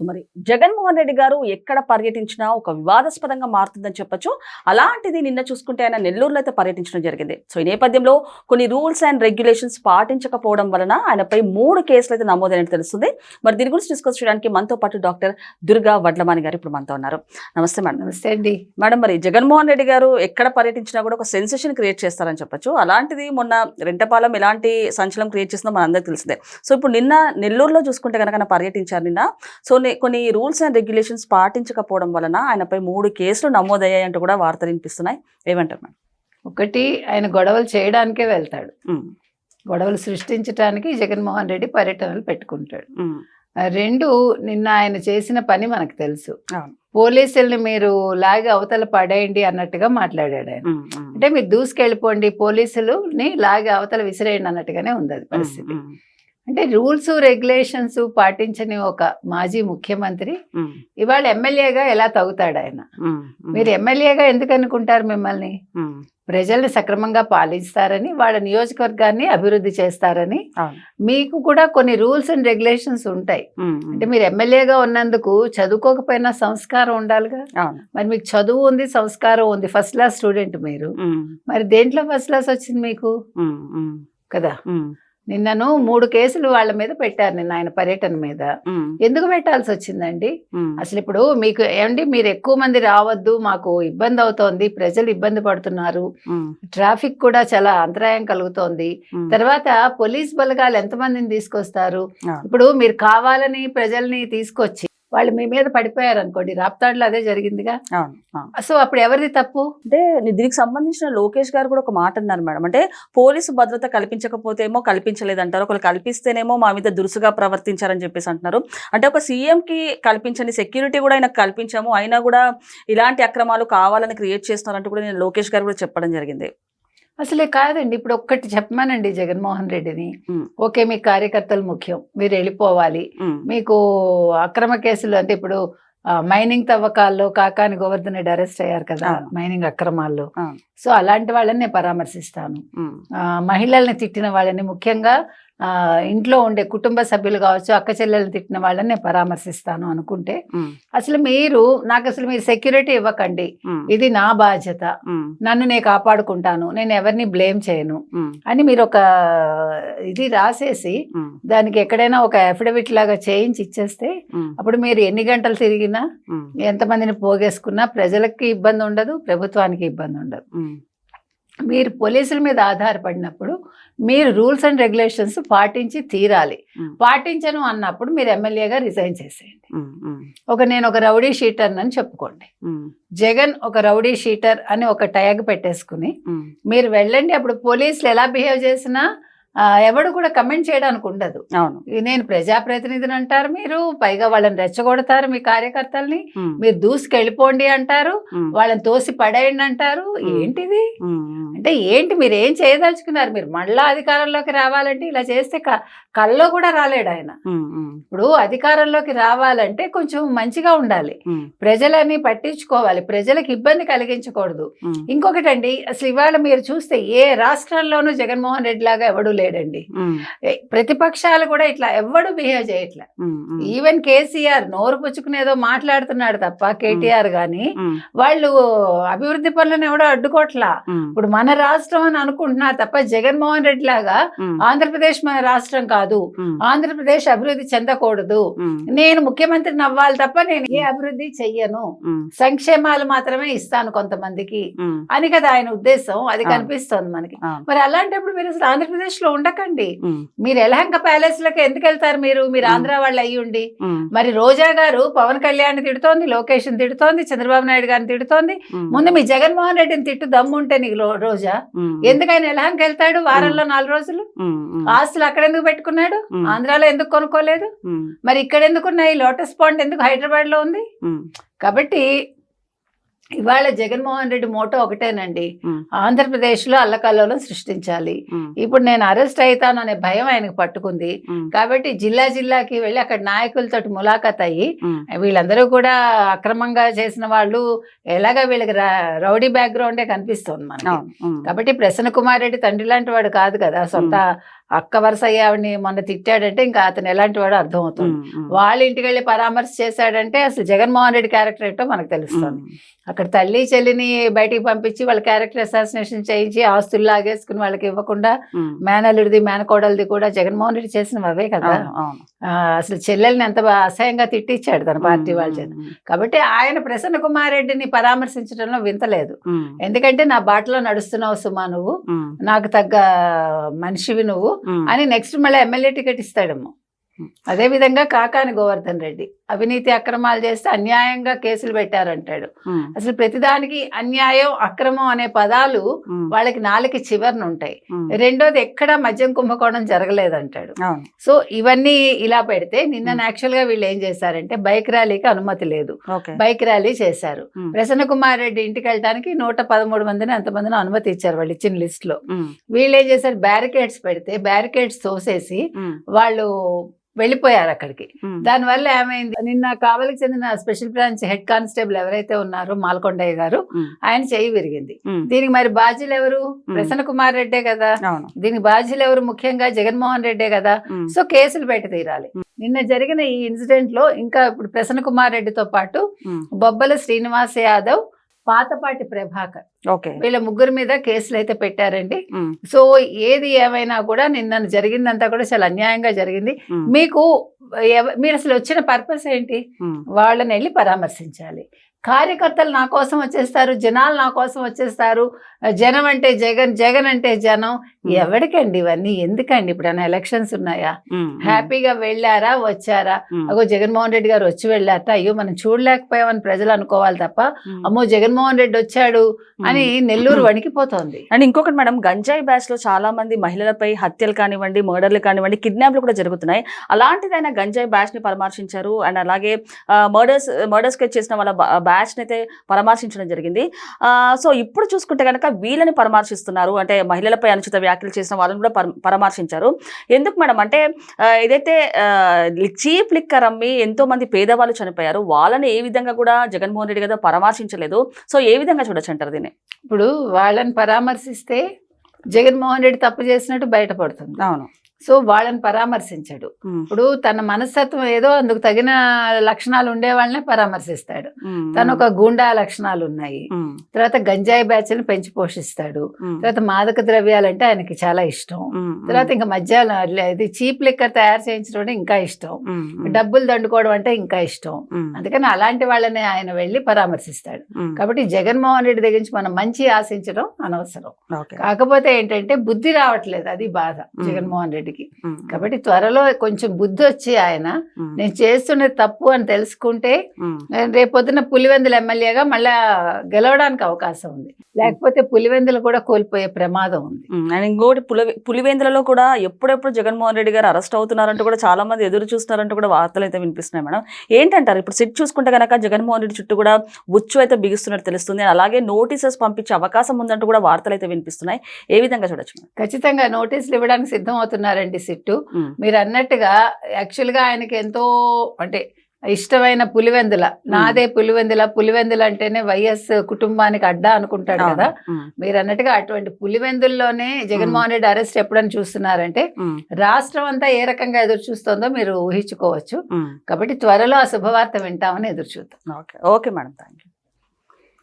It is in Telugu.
మరి జగన్మోహన్ రెడ్డి గారు ఎక్కడ పర్యటించినా ఒక వివాదాస్పదంగా మారుతుందని చెప్పొచ్చు. అలాంటిది నిన్న చూసుకుంటే ఆయన నెల్లూరులో అయితే పర్యటించడం జరిగింది. సో ఈ నేపథ్యంలో కొన్ని రూల్స్ అండ్ రెగ్యులేషన్స్ పాటించకపోవడం వలన ఆయనపై మూడు కేసులు అయితే నమోదైనట్టు తెలుస్తుంది. మరి దీని గురించి డిస్కస్ చేయడానికి మనతో పాటు డాక్టర్ దుర్గా వడ్లమాని గారు ఇప్పుడు మనతో ఉన్నారు. నమస్తే మేడం. నమస్తే అండి. మేడం మరి జగన్మోహన్ రెడ్డి గారు ఎక్కడ పర్యటించినా కూడా ఒక సెన్సేషన్ క్రియేట్ చేస్తారని చెప్పొచ్చు. అలాంటిది మొన్న రెంటపాలెం ఎలాంటి సంచలనం క్రియేట్ చేసిందో మనందరికీ తెలిసిందే. సో ఇప్పుడు నిన్న నెల్లూరులో చూసుకుంటే కనుక పర్యటించారు నిన్న. సో నే- కొన్ని రూల్స్ అండ్ రెగ్యులేషన్స్ పాటించకపోవడం వలన ఆయనపై మూడు కేసులు నమోదయ్యాయి అంటూ కూడా వార్తలు వినిపిస్తున్నాయి. ఏమంటారు మేడం? ఒకటి ఆయన గొడవలు చేయడానికే వెళ్తాడు. గొడవలు సృష్టించడానికి జగన్మోహన్ రెడ్డి పర్యటనలు పెట్టుకుంటాడు. రెండు నిన్న ఆయన చేసిన పని మనకు తెలుసు. పోలీసుల్ని మీరు లాగి అవతల పడేయండి అన్నట్టుగా మాట్లాడాడు ఆయన. అంటే మీరు దూసుకెళ్ళిపోండి పోలీసులుని లాగి అవతల విసిరేయండి అన్నట్టుగానే ఉంది అది పరిస్థితి. అంటే రూల్స్ రెగ్యులేషన్స్ పాటించని ఒక మాజీ ముఖ్యమంత్రి ఇవాళ ఎమ్మెల్యేగా ఎలా తగ్గుతాడు ఆయన? మీరు ఎమ్మెల్యేగా ఎందుకు అనుకుంటారు మిమ్మల్ని? ప్రజల్ని సక్రమంగా పాలిస్తారని వాళ్ళ నియోజకవర్గాన్ని అభివృద్ధి చేస్తారని. మీకు కూడా కొన్ని రూల్స్ అండ్ రెగ్యులేషన్స్ ఉంటాయి. అంటే మీరు ఎమ్మెల్యేగా ఉన్నందుకు చదువుకోకపోయినా సంస్కారం ఉండాలిగా. మరి మీకు చదువు ఉంది సంస్కారం ఉంది ఫస్ట్ క్లాస్ స్టూడెంట్ మీరు. మరి దేంట్లో ఫస్ట్ క్లాస్ వచ్చింది మీకు? కదా? నిన్నను మూడు కేసులు వాళ్ళ మీద పెట్టారు నిన్న ఆయన పర్యటన మీద. ఎందుకు పెట్టాల్సి వచ్చిందండి? అసలు ఇప్పుడు మీకు ఏమండి? మీరు ఎక్కువ మంది రావద్దు మాకు ఇబ్బంది అవుతోంది ప్రజలు ఇబ్బంది పడుతున్నారు. ట్రాఫిక్ కూడా చాలా అంతరాయం కలుగుతోంది. తర్వాత పోలీస్ బలగాలు ఎంతమందిని తీసుకొస్తారు. ఇప్పుడు మీరు కావాలని ప్రజల్ని తీసుకొచ్చి వాళ్ళు మీ మీద పడిపోయారు అనుకోండి రాప్తాడులో అదే జరిగిందిగా. సో అప్పుడు ఎవరిది తప్పు? అంటే దీనికి సంబంధించిన లోకేష్ గారు కూడా ఒక మాట అన్నారు మేడం. అంటే పోలీసు భద్రత కల్పించకపోతే ఏమో కల్పించలేదంటారు. ఒకళ్ళు కల్పిస్తేనేమో మా మీద దురుసుగా ప్రవర్తించారని చెప్పేసి అంటున్నారు. అంటే ఒక సీఎం కి కల్పించని సెక్యూరిటీ కూడా ఆయనకు కల్పించాము. అయినా కూడా ఇలాంటి అక్రమాలు కావాలని క్రియేట్ చేస్తున్నారంటూ కూడా నేను లోకేష్ గారు కూడా చెప్పడం జరిగింది. అసలే కాదండి ఇప్పుడు ఒక్కటి చెప్పమానండి జగన్మోహన్ రెడ్డిని. ఓకే మీ కార్యకర్తలు ముఖ్యం మీరు వెళ్ళిపోవాలి మీకు అక్రమ కేసులు అంటే ఇప్పుడు మైనింగ్ తవ్వకాల్లో కాకాని గోవర్ధన్ రెడ్డి అరెస్ట్ అయ్యారు కదా. మైనింగ్ అక్రమాల్లో. సో అలాంటి వాళ్ళని నేను పరామర్శిస్తాను మహిళల్ని తిట్టిన వాళ్ళని ముఖ్యంగా ఇంట్లో ఉండే కుటుంబ సభ్యులు కావచ్చు అక్క చెల్లెల్ని తిట్టిన వాళ్ళని నేను పరామర్శిస్తాను అనుకుంటే అసలు మీరు నాకు అసలు మీరు సెక్యూరిటీ ఇవ్వకండి. ఇది నా బాధ్యత. నన్ను నేను కాపాడుకుంటాను. నేను ఎవరిని బ్లేమ్ చేయను. అని మీరు ఒక ఇది రాసేసి దానికి ఎక్కడైనా ఒక అఫిడవిట్ లాగా చేయించి ఇచ్చేస్తే అప్పుడు మీరు ఎన్ని గంటలు తిరిగినా ఎంతమందిని పోగేసుకున్నా ప్రజలకి ఇబ్బంది ఉండదు ప్రభుత్వానికి ఇబ్బంది ఉండదు. మీరు పోలీసుల మీద ఆధారపడినప్పుడు మీరు రూల్స్ అండ్ రెగ్యులేషన్స్ పాటించి తీరాలి. పాటించను అన్నప్పుడు మీరు ఎమ్మెల్యేగా రిజైన్ చేసేయండి. ఒక నేను ఒక రౌడీ షీటర్ అని చెప్పుకోండి. జగన్ ఒక రౌడీ షీటర్ అని ఒక ట్యాగ్ పెట్టేసుకుని మీరు వెళ్ళండి. అప్పుడు పోలీసులు ఎలా బిహేవ్ చేసినా ఎవడు కూడా కమెంట్ చేయడానికి ఉండదు. అవును. నేను ప్రజాప్రతినిధిని అంటారు మీరు పైగా వాళ్ళని రెచ్చగొడతారు మీ కార్యకర్తల్ని. మీరు దూసుకెళ్ళిపోండి అంటారు వాళ్ళని తోసి పడేయండి అంటారు. ఏంటిది? అంటే ఏంటి మీరు ఏం చేయదలుచుకున్నారు? మీరు మళ్ళా అధికారంలోకి రావాలంటే ఇలా చేస్తే కల్లో కూడా రాలేడు ఆయన. ఇప్పుడు అధికారంలోకి రావాలంటే కొంచెం మంచిగా ఉండాలి. ప్రజలని పట్టించుకోవాలి. ప్రజలకు ఇబ్బంది కలిగించకూడదు. ఇంకొకటండి అసలు ఇవాళ మీరు చూస్తే ఏ రాష్ట్రాల్లోనూ జగన్మోహన్ రెడ్డి లాగా ఎవడూ లేడండి. ప్రతిపక్షాలు కూడా ఇట్లా ఎవడు బిహేవ్ చేయట్లే. ఈవెన్ కేసీఆర్ నోరు పుచ్చుకునేదో మాట్లాడుతున్నాడు తప్ప కేటీఆర్ గాని వాళ్ళు అభివృద్ధి పనులను ఎవడో అడ్డుకోట్లా. ఇప్పుడు మన రాష్ట్రం అని అనుకుంటున్నారు తప్ప జగన్మోహన్ రెడ్డి లాగా ఆంధ్రప్రదేశ్ మన రాష్ట్రం కాదు. ఆంధ్రప్రదేశ్ అభివృద్ధి చెందకూడదు. నేను ముఖ్యమంత్రిని అవ్వాలి తప్ప నేను ఏ అభివృద్ధి చెయ్యను. సంక్షేమాలు మాత్రమే ఇస్తాను కొంతమందికి అని కదా ఆయన ఉద్దేశం. అది. కనిపిస్తోంది మనకి. మరి అలాంటప్పుడు మీరు అసలు ఆంధ్రప్రదేశ్లో ఉండకండి. మీరు ఎలహంక ప్యాలెస్లకు ఎందుకు వెళ్తారు మీరు? మీరు. ఆంధ్ర వాళ్ళు అయ్యి ఉండి. ఉమ్, మరి రోజా గారు పవన్ కళ్యాణ్ తిడుతోంది లోకేష్ తిడుతోంది చంద్రబాబు నాయుడు గారిని తిడుతోంది. ముందు మీ జగన్మోహన్ రెడ్డిని తిట్టు దమ్ము ఉంటే నీకు రోజా. ఎందుకైనా ఎలహంక వెళ్తాడు వారంలో నాలుగు రోజులు? ఆస్తులు అక్కడ ఎందుకు పెట్టుకున్నాడు? ఆంధ్రాలో ఎందుకు కొనుక్కోలేదు? మరి ఇక్కడ ఎందుకు ఉన్నాయి? లోటస్ పాండ్ ఎందుకు హైదరాబాద్లో ఉంది కాబట్టి ఇవాళ జగన్మోహన్ రెడ్డి మోటో ఒకటేనండి. ఉమ్, ఆంధ్రప్రదేశ్లో అల్లకల్లోలం సృష్టించాలి. ఇప్పుడు నేను అరెస్ట్ అవుతాను అనే భయం ఆయనకు పట్టుకుంది. కాబట్టి జిల్లా జిల్లాకి వెళ్ళి అక్కడ నాయకులతో ములాఖత్ అయ్యి వీళ్ళందరూ కూడా అక్రమంగా చేసిన వాళ్ళు ఎలాగ వీళ్ళకి రౌడీ బ్యాక్గ్రౌండే కనిపిస్తుంది మనకి. కాబట్టి ప్రసన్న కుమార్ రెడ్డి తండ్రి లాంటి వాడు కాదు కదా సొంత అక్క వరుస ఆవిడని మొన్న తిట్టాడంటే ఇంకా అతను ఎలాంటి వాడో అర్థమవుతుంది. వాళ్ళ ఇంటికి వెళ్ళి పరామర్శ చేశాడంటే అసలు జగన్మోహన్ రెడ్డి క్యారెక్టర్ ఏంటో మనకు తెలుస్తుంది. అక్కడ తల్లి చెల్లిని బయటికి పంపించి వాళ్ళ క్యారెక్టర్ అసాసినేషన్ చేయించి ఆస్తులు లాగేసుకుని వాళ్ళకి ఇవ్వకుండా. మేనల్లుడిది మేనకోడలిది కూడా జగన్మోహన్ రెడ్డి చేసినవి అవే కదా. అసలు చెల్లెల్ని ఎంత అసహ్యంగా తిట్టించాడు తన పార్టీ వాళ్ళ చేత. కాబట్టి ఆయన ప్రసన్న కుమార్ రెడ్డిని పరామర్శించడంలో వింతలేదు. ఎందుకంటే నా బాటలో నడుస్తున్నావు సుమా నువ్వు. నాకు తగ్గ మనిషివి నువ్వు. అని నెక్స్ట్ మళ్ళీ ఎమ్మెల్యే టికెట్ ఇస్తాడేమో. అదే విధంగా కాకాని గోవర్ధన్ రెడ్డి. అవినీతి అక్రమాలు చేస్తే అన్యాయంగా కేసులు పెట్టారంటాడు. అసలు ప్రతిదానికి అన్యాయం అక్రమం అనే పదాలు వాళ్ళకి నాలుగు చివరన ఉంటాయి రెండోది ఎక్కడ మద్యం కుంభకోణం జరగలేదంటాడు. సో ఇవన్నీ ఇలా పెడితే నిన్న. యాక్చువల్గా వీళ్ళు ఏం చేశారంటే బైక్ ర్యాలీకి అనుమతి లేదు. బైక్ ర్యాలీ చేశారు. ప్రసన్న కుమార్ రెడ్డి ఇంటికి వెళ్ళడానికి నూట పదమూడు మందిని అంతమందిని అనుమతి ఇచ్చారు వాళ్ళు ఇచ్చిన లిస్ట్లో వీళ్ళు ఏం చేశారు? బ్యారికేడ్స్ పెడితే బ్యారికేడ్స్ తోసేసి వాళ్ళు వెళ్ళిపోయారు అక్కడికి. దానివల్ల ఏమైంది? నిన్న కావలికి చెందిన స్పెషల్ బ్రాంచ్ హెడ్ కానిస్టేబుల్ ఎవరైతే ఉన్నారో మాల్కొండయ్య గారు ఆయన చెయ్యి విరిగింది. దీనికి మరి బాధ్యులు ఎవరు? ప్రసన్న కుమార్ రెడ్డే కదా. దీనికి బాధ్యులు ఎవరు? ముఖ్యంగా జగన్మోహన్ రెడ్డే కదా. సో కేసులు పెట్టి తీరాలి. నిన్న జరిగిన ఈ ఇన్సిడెంట్లో ఇంకా ఇప్పుడు ప్రసన్న కుమార్ రెడ్డితో పాటు బొబ్బల శ్రీనివాస్ యాదవ్ పాతపాటి ప్రభాకర్. ఓకే. వీళ్ళ ముగ్గురు మీద కేసులు అయితే పెట్టారండి సో ఏది ఏమైనా కూడా నిన్న జరిగిందంతా కూడా చాలా అన్యాయంగా జరిగింది. మీకు మీరు అసలు వచ్చిన పర్పస్ ఏంటి? వాళ్ళని వెళ్ళి పరామర్శించాలి. కార్యకర్తలు నా కోసం వచ్చేస్తారు జనాలు నా కోసం వచ్చేస్తారు. జనం అంటే జగన్ జగన్ అంటే జనం. ఎవరికండి ఇవన్నీ? ఎందుకండి? ఇప్పుడు ఎలక్షన్స్ ఉన్నాయా? హ్యాపీగా వెళ్ళారా? వచ్చారా? అగో జగన్మోహన్ రెడ్డి గారు వచ్చి వెళ్ళారట. అయ్యో మనం చూడలేకపోయామని ప్రజలు అనుకోవాలి తప్ప. అమ్మో జగన్మోహన్ రెడ్డి వచ్చాడు అని నెల్లూరు వణికిపోతోంది. అండ్ ఇంకొకటి మేడం గంజాయి బ్యాచ్లో చాలా మంది మహిళలపై హత్యలు కానివ్వండి మర్డర్లు కానివ్వండి కిడ్నాప్లు కూడా జరుగుతున్నాయి. అలాంటిది ఆయన గంజాయి బ్యాచ్ని పరామర్శించారు అండ్ అలాగే మర్డర్స్ మర్డర్స్ చేసిన వాళ్ళ బ్యాచ్ని అయితే పరామర్శించడం జరిగింది. ఆ, సో ఇప్పుడు చూసుకుంటే కనుక వీళ్ళని పరామర్శిస్తున్నారు. అంటే మహిళలపై అనుచిత వ్యాఖ్యలు చేసిన వాళ్ళని కూడా పర- పరామర్శించారు. ఎందుకు మేడం? అంటే ఏదైతే చీప్ లిక్కర్ అమ్మి ఎంతో మంది పేదవాళ్ళు చనిపోయారు వాళ్ళని ఏ విధంగా కూడా జగన్మోహన్ రెడ్డి గారు పరామర్శించలేదు. సో ఏ విధంగా చూడొచ్చు అంటారు దీన్ని? ఇప్పుడు వాళ్ళని పరామర్శిస్తే జగన్మోహన్ రెడ్డి తప్పు చేసినట్టు బయటపడుతుంది. అవును. సో వాళ్ళని పరామర్శించడు. ఇప్పుడు తన మనస్తత్వం ఏదో అందుకు తగిన లక్షణాలు ఉండే వాళ్ళనే పరామర్శిస్తాడు. తను ఒక గూండా లక్షణాలు ఉన్నాయి. తర్వాత గంజాయి బ్యాచ్ని పెంచి పోషిస్తాడు. తర్వాత మాదక ద్రవ్యాలంటే ఆయనకి చాలా ఇష్టం. తర్వాత ఇంకా మధ్యాహ్నం ఇది చీప్ లిక్కర్ తయారు చేయించడం అంటే ఇంకా ఇష్టం. డబ్బులు దండుకోవడం అంటే ఇంకా ఇష్టం. అందుకని అలాంటి వాళ్ళని ఆయన వెళ్ళి పరామర్శిస్తాడు. కాబట్టి జగన్మోహన్ రెడ్డి దగ్గర నుంచి మనం మంచి ఆశించడం అనవసరం. కాకపోతే ఏంటంటే బుద్ధి రావట్లేదు అది బాధ. జగన్మోహన్ రెడ్డికి ఉమ్, కాబట్టి త్వరలో కొంచెం బుద్ధి వచ్చి ఆయన నేను చేస్తున్నది తప్పు అని తెలుసుకుంటే రేపొద్దున పులివెందుల ఎమ్మెల్యేగా మళ్ళా గెలవడానికి అవకాశం ఉంది. లేకపోతే పులివెందులు కూడా కోల్పోయే ప్రమాదం ఉంది. అండ్ ఇంకోటి పులి పులివేంద్రలో కూడా ఎప్పుడెప్పుడు జగన్మోహన్ రెడ్డి గారు అరెస్ట్ అవుతున్నారంటూ కూడా చాలా మంది ఎదురు చూస్తున్నారంటూ కూడా వార్తలు అయితే వినిపిస్తున్నాయి మేడం. ఏంటంటారు? ఇప్పుడు సిట్ చూసుకుంటే కనుక జగన్మోహన్ రెడ్డి చుట్టూ కూడా ఉచ్చు అయితే బిగుస్తున్నట్టు తెలుస్తుంది. అలాగే నోటీసెస్ పంపించే అవకాశం ఉందంటూ కూడా వార్తలు అయితే వినిపిస్తున్నాయి. ఏ విధంగా చూడొచ్చు? ఖచ్చితంగా నోటీసులు ఇవ్వడానికి సిద్ధం అవుతున్నారండి సిట్టు. మీరు అన్నట్టుగా యాక్చువల్గా ఆయనకి ఎంతో అంటే ఇష్టమైన పులివెందుల. నాదే పులివెందుల. పులివెందుల అంటేనే వైఎస్ కుటుంబానికి అడ్డా అనుకుంటాడు కదా. మీరు అన్నట్టుగా అటువంటి పులివెందుల్లోనే జగన్మోహన్ రెడ్డి అరెస్ట్ ఎప్పుడని చూస్తున్నారంటే రాష్ట్రం అంతా ఏ రకంగా ఎదురు చూస్తుందో మీరు ఊహించుకోవచ్చు. కాబట్టి త్వరలో ఆ శుభవార్త వింటామని ఎదురు చూద్దాం. Okay. Okay madam. Thank you